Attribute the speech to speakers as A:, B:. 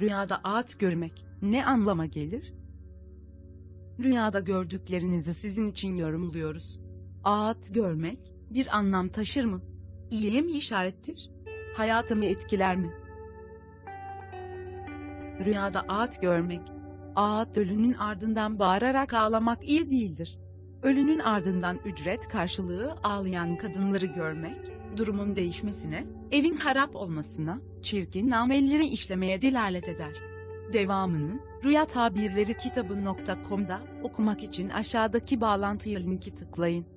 A: Rüyada ağaç görmek ne anlama gelir? Rüyada gördüklerinizi sizin için yorumluyoruz. Ağaç görmek bir anlam taşır mı? İyiye mi işarettir? Hayatımı etkiler mi? Rüyada ağaç görmek, ağaç ölünün ardından bağırarak ağlamak iyi değildir. Ölünün ardından ücret karşılığı ağlayan kadınları görmek, durumun değişmesine, evin harap olmasına, çirkin amelleri işlemeye delalet eder. Devamını, Rüya Tabirleri kitabı.com'da okumak için aşağıdaki bağlantıya linki tıklayın.